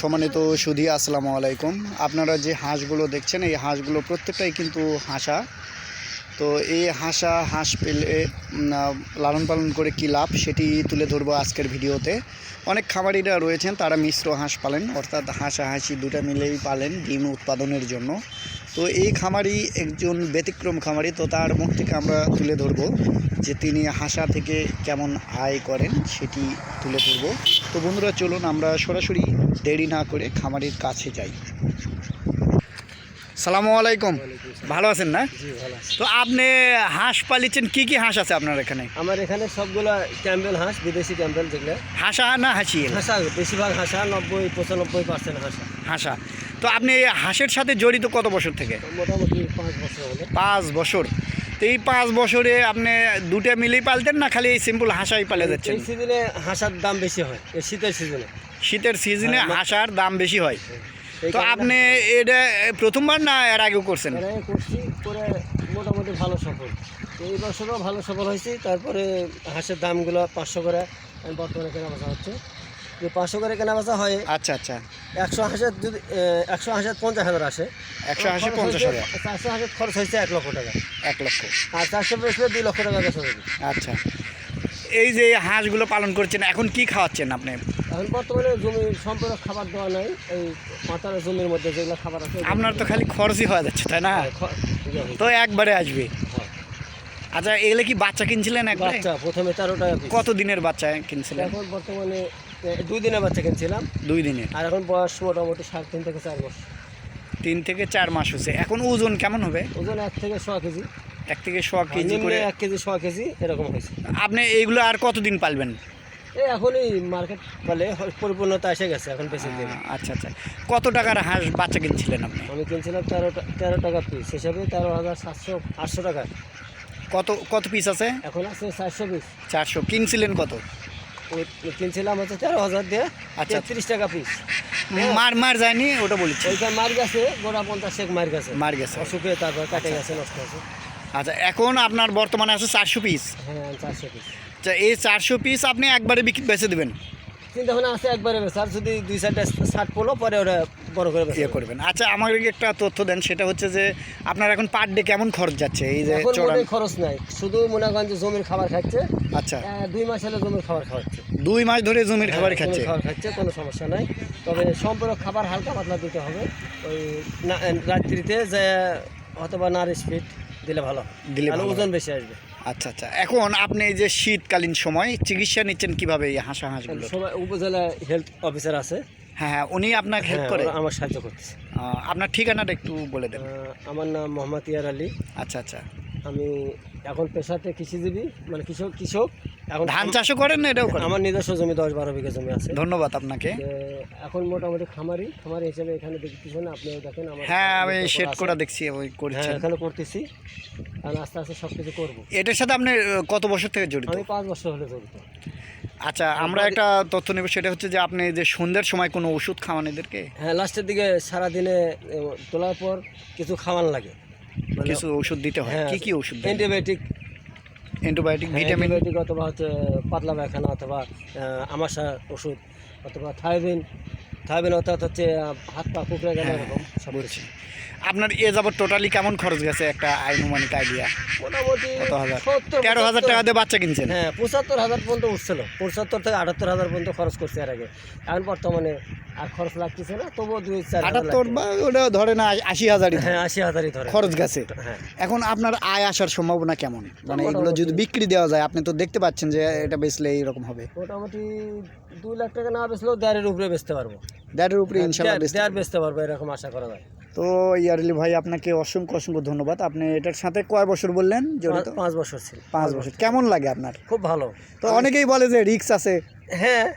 সম্মানিত সুধী, আসসালামু আলাইকুম। আপনারা যে হাঁসগুলো দেখছেন, এই হাঁসগুলো প্রত্যেকটাই কিন্তু হাঁসা। তো এই হাঁসা, হাঁস পেলে লালন পালন করে কী লাভ সেটি তুলে ধরবো আজকের ভিডিওতে। অনেক খামারিরা রয়েছেন, তারা মিশ্র হাঁস পালেন, অর্থাৎ হাঁসা হাঁসি দুটা মিলেই পালেন ডিম উৎপাদনের জন্য। তো এই খামারি একজন ব্যতিক্রম খামারি, তো তার মুখ থেকে আমরা তুলে ধরবো যে তিনি হাঁসা থেকে কেমন আয় করেন সেটি তুলে ধরবো। তো বন্ধুরা, চলুন আমরা সরাসরি দেরি না করে খামারির কাছে যাই। সালামু আলাইকুম। ভালো আছেন না। তো আপনি হাঁস পালিয়েছেন কি কি হাঁস আছে আপনার এখানে? আমার এখানে সবগুলা ক্যাম্বেল হাঁস বিদেশি ক্যাম্বেল যেগুলো। হাঁসা না হাসি হাঁসা বেশিরভাগ হাঁসা নব্বই পঁচানব্বই পার্সেন্ট হাঁসা। হাঁসা। তো আপনি হাঁসের সাথে জড়িত কত বছর থেকে? মোটামুটি পাঁচ বছর হলো। পাঁচ বছর। তো এই পাঁচ বছরে আপনি দুটো মিলেই পালতেন না খালি এই সিম্পল হাঁসাই পালে যাচ্ছেন? এই সিজনে হাঁসার দাম বেশি হয় এই শীতের সিজনে শীতের সিজনে হ্যাঁ, হাঁসার দাম বেশি হয়। তো আপনি এটা প্রথমবার না এর আগেও করছেন? করছি করে মোটামুটি ভালো সফল। এই বছরও ভালো সফল হয়েছি তারপরে হাঁসের দামগুলো পাঁচশো করে বর্তমানে কেনা বেচা হচ্ছে। যে পাঁচশো করে কেনা বেচা হয় আচ্ছা আচ্ছা। একশো হাঁসের যদি একশো হাঁসের পঞ্চাশ হাজার আসে। একশো খরচ পঞ্চাশ হাজার। চারশো হাঁসের খরচ হয়েছে এক লক্ষ টাকা। এক লক্ষ। আর চারশো বেচলে দুই লক্ষ টাকা বেচা যাবে। আচ্ছা। এই যে হাঁসগুলো পালন করছেন এখন কি খাওয়াচ্ছেন আপনি? এখন বর্তমানে জমি সম্পূর্ণ খাবার দেওয়া নাই এই মাথার জমির মধ্যে যেগুলো খাবার আছে। আপনার তো খালি খরচই হয়ে যাচ্ছে তাই না? হ্যাঁ। তো একবারে আসবে। হ্যাঁ। আচ্ছা এগুলো কি বাচ্চা কিনছিলেন একবারে বাচ্চা প্রথমে তেরো টাকা কত দিনের বাচ্চা কিনছিলেন? এখন বর্তমানে দুই দিনের বাচ্চা কিনছিলাম। দুই দিনের। আর এখন বয়স মোটামুটি সাড়ে তিন থেকে চার মাস। তিন থেকে চার মাস হচ্ছে। এখন ওজন কেমন হবে? ওজন এক থেকে ছ কেজি। এক থেকে শ কেজি করে এক কেজি ছ কেজি এরকম হয়েছে। আপনি এইগুলো আর কতদিন পালবেন? এখনই মার্কেট বলে পরিপূর্ণতা এসে গেছে এখন বেশি দিন। আচ্ছা আচ্ছা। কত টাকার হাঁস বাচ্চা কিনছিলেন আপনি? আমি কিনছিলাম তেরো তেরো টাকা পিস হিসাবে তেরো হাজার সাতশো আটশো টাকা। কত কত পিস আছে? এখন আছে চারশো পিস চারশো। কিনছিলেন কত? ওই কিনছিলাম হচ্ছে তেরো হাজার দিয়ে আচ্ছা। তেত্রিশ টাকা পিস মার মার যায়নি ওটা বলছি। ওইখানে মার গেছে গোড়া পঞ্চাশ মার গেছে। মার গেছে। অসুখে তারপর কাটে গেছে নষ্ট হয়েছে। আচ্ছা এখন আপনার বর্তমানে আছে চারশো পিস হ্যাঁ চারশো পিস আচ্ছা এই চারশো পিস আপনি একবারে বিক্রি বেচে দেবেন? চিন্তা ভাবনা আছে একবারে স্যার যদি দুই সাইডটা শার্ট পড়ল পরে ওরা বড় করে ইয়ে করবেন। আচ্ছা আমাকে একটা তথ্য দেন সেটা হচ্ছে যে আপনার এখন পার ডে কেমন খরচ যাচ্ছে? এই যে চড়ান খরচ নাই শুধু মনে যে জমির খাবার খাচ্ছে। আচ্ছা। দুই মাস হলে জমির খাবার খাওয়াচ্ছে। দুই মাস ধরে জমির খাবার হ্যাঁ, খাচ্ছে? খাবার খাচ্ছে কোনো সমস্যা নাই। তবে সম্পূর্ণ খাবার হালকা পাতলা দিতে হবে। ওই রাত্রিতে যে অথবা নারিশ ফিট দিলে ভালো দিলে ভালো ওজন বেশি আসবে। আচ্ছা আচ্ছা। এখন আপনি যে শীতকালীন সময় চিকিৎসা নিচ্ছেন কীভাবে এই হাঁসা হাঁসগুলো সবাই উপজেলা হেলথ অফিসার আছে। হ্যাঁ হ্যাঁ উনি আপনাকে হেল্প হ্যাঁ, করে? আমার সাহায্য করতেছে। আপনার ঠিকানাটা একটু বলে দেন। আমার নাম মোহাম্মদ ইয়ার আলী। আচ্ছা আচ্ছা। আমি এখন পেশাতে কৃষিজীবী মানে কৃষক কৃষক। এখন ধান চাষও করেন না? এটাও করেন? আমার নিজস্ব জমি দশ বারো বিঘা জমি আছে। ধন্যবাদ আপনাকে। এখন মোটামুটি খামারি খামারি হিসেবে এখানে দেখতেছেন আপনিও দেখেন আমার হ্যাঁ আমি শেড। করা দেখছি ওই হ্যাঁ করছেন এখানে করতেছি আর আস্তে আস্তে সব কিছু করব। এটার সাথে আপনি কত বছর থেকে জড়িত? আমি পাঁচ বছর হলে জড়িত। আচ্ছা আমরা একটা তথ্য নেব সেটা হচ্ছে যে আপনি যে সন্ধ্যের সময় কোনো ওষুধ খাওয়ান এদেরকে? হ্যাঁ লাস্টের দিকে সারাদিনে তোলার পর কিছু খাওয়ান লাগে। মানে কিছু ওষুধ দিতে হয়। হ্যাঁ, কি কি ওষুধ অ্যান্টিবায়োটিক অ্যান্টিবায়োটিক ভিটামিন অ্যান্টিবায়োটিক অথবা হচ্ছে পাতলা পায়খানা অথবা আমাশা ওষুধ অথবা থাইবিন। থাইবিন অর্থাৎ হচ্ছে হাত পা কুকড়ে গেলে হ্যাঁ, এরকম সব বলছি আপনার এ যাবত টোটালি কেমন খরচ গেছে একটা আনুমানিক আইডিয়া মোটামুটি তেরো হাজার টাকা দিয়ে বাচ্চা কিনছেন? হ্যাঁ পঁচাত্তর হাজার পর্যন্ত উঠছিল। পঁচাত্তর থেকে আটাত্তর হাজার পর্যন্ত খরচ করছে এর আগে। এখন বর্তমানে আর খরচ লাগতেছে না তবুও দুই চার আটাত্তর বা ওটা ধরে না আশি হাজারই হ্যাঁ আশি হাজারই ধরে খরচ গেছে। হ্যাঁ। এখন আপনার আয় আসার সম্ভাবনা কেমন? মানে এগুলো যদি বিক্রি দেওয়া যায় আপনি তো দেখতে পাচ্ছেন যে এটা বেচলে এইরকম হবে। মোটামুটি দুই লাখ টাকা না বেচলেও দেড়ের উপরে বেচতে পারব। দেড়ের উপরে ইনশাল্লাহ দেড়- বেচতে পারব এরকম আশা করা যায়। তো ইয়ারলি ভাই আপনাকে অসংখ্য অসংখ্য ধন্যবাদ। আপনি এটার সাথে কয় বছর বললেন জড়িত পাঁচ- বছর ছিল। পাঁচ বছর। কেমন লাগে আপনার? খুব ভালো। তো অনেকেই বলে যে রিক্স আছে। হ্যাঁ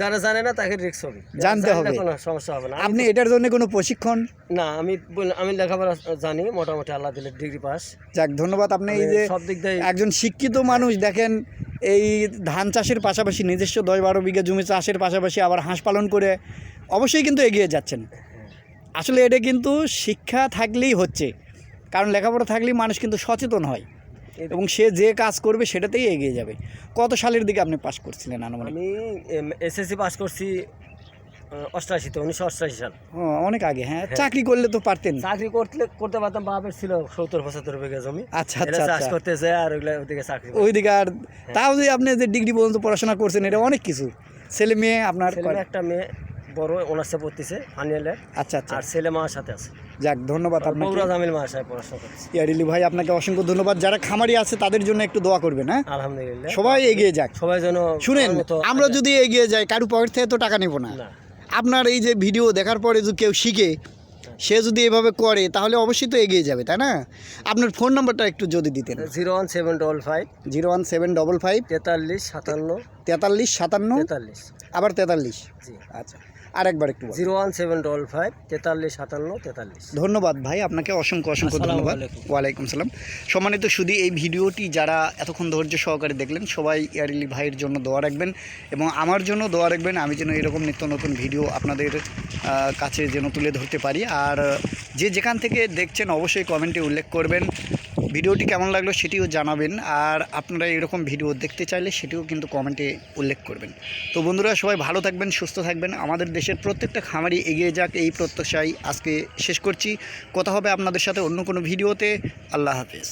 যারা জানে না তাকে রিক্স হবে। জানতে হবে। কোনো সমস্যা হবে না। আপনি এটার জন্য কোনো প্রশিক্ষণ? না আমি আমি লেখাপড়া জানি মোটামুটি আল্লাহ দিলে ডিগ্রি পাস যাক ধন্যবাদ আপনি এই যে সব দিক দিয়ে একজন শিক্ষিত মানুষ দেখেন এই ধান চাষের পাশাপাশি নিজস্ব দশ বারো বিঘা জমি চাষের পাশাপাশি আবার হাঁস পালন করে অবশ্যই কিন্তু এগিয়ে যাচ্ছেন। আসলে এটা কিন্তু শিক্ষা থাকলেই হচ্ছে। কারণ লেখাপড়া থাকলেই মানুষ কিন্তু সচেতন হয়। এবং সে যে কাজ করবে সেটাতেই এগিয়ে যাবে। কত সালের দিকে আপনি পাস করছিলেন আনুমানিক? আমি এসএসসি পাস করছি অষ্টআশিতে উনিশশো অষ্টআশি সাল। অনেক আগে হ্যাঁ। চাকরি করলে তো পারতেন। চাকরি করতে করতে পারতাম বাপের ছিল সত্তর পঁচাত্তর বিঘা জমি। আচ্ছা আচ্ছা চাষ আচ্ছা। করতেছে আর ওইগুলো ওদিকে চাকরি ওইদিকে আর তাও যে আপনি যে ডিগ্রি পর্যন্ত পড়াশোনা করছেন এটা অনেক কিছু। ছেলে মেয়ে আপনার একটা মেয়ে। বড় অনার্সে পড়তেছে ফাইনালে আচ্ছা আচ্ছা। আর ছেলে মার সাথে আছে। যাক ধন্যবাদ আপনাকে। বগুড়া জামিল মাসায় পড়াশোনা করছে ইয়ারিলি ভাই আপনাকে অসংখ্য ধন্যবাদ। যারা খামারি আছে তাদের জন্য একটু দোয়া করবেন হ্যাঁ? আলহামদুলিল্লাহ। সবাই এগিয়ে যাক। সবাই যেন শুনেন আমরা যদি এগিয়ে যাই কারু পকেট থেকে তো টাকা নেব না। আপনার এই যে ভিডিও দেখার পরে যদি কেউ শিখে সে যদি এভাবে করে তাহলে অবশ্যই তো এগিয়ে যাবে তাই না? আপনার ফোন নাম্বারটা একটু যদি দিতেন। Zero one seven double five. Zero one seven double five. তেতাল্লিশ সাতান্ন। তেতাল্লিশ সাতান্ন। তেতাল্লিশ। আবার তেতাল্লিশ। জি। আচ্ছা। আরেকবার একটু zero one seven double five তেতাল্লিশ সাতান্ন তেতাল্লিশ। ধন্যবাদ ভাই আপনাকে অসংখ্য অসংখ্য ধন্যবাদ। ওয়ালাইকুম সালাম। সম্মানিত শুধু এই ভিডিওটি যারা এতক্ষণ ধৈর্য সহকারে দেখলেন সবাই ইয়ারিলি ভাইয়ের জন্য দোয়া রাখবেন এবং আমার জন্য দোয়া রাখবেন আমি যেন এরকম নিত্য নতুন ভিডিও আপনাদের কাছে যেন তুলে ধরতে পারি। আর যে যেখান থেকে দেখছেন অবশ্যই কমেন্টে উল্লেখ করবেন। ভিডিওটি কেমন লাগল সেটিও জানাবেন, আর আপনারা এরকম ভিডিও দেখতে চাইলে সেটিও কিন্তু কমেন্টে উল্লেখ করবেন। তো বন্ধুরা, সবাই ভালো থাকবেন, সুস্থ থাকবেন। আমাদের দেশের প্রত্যেকটা খামারি এগিয়ে যাক, এই প্রত্যাশাই আজকে শেষ করছি। কথা হবে আপনাদের সাথে অন্য কোনো ভিডিওতে। আল্লাহ হাফেজ।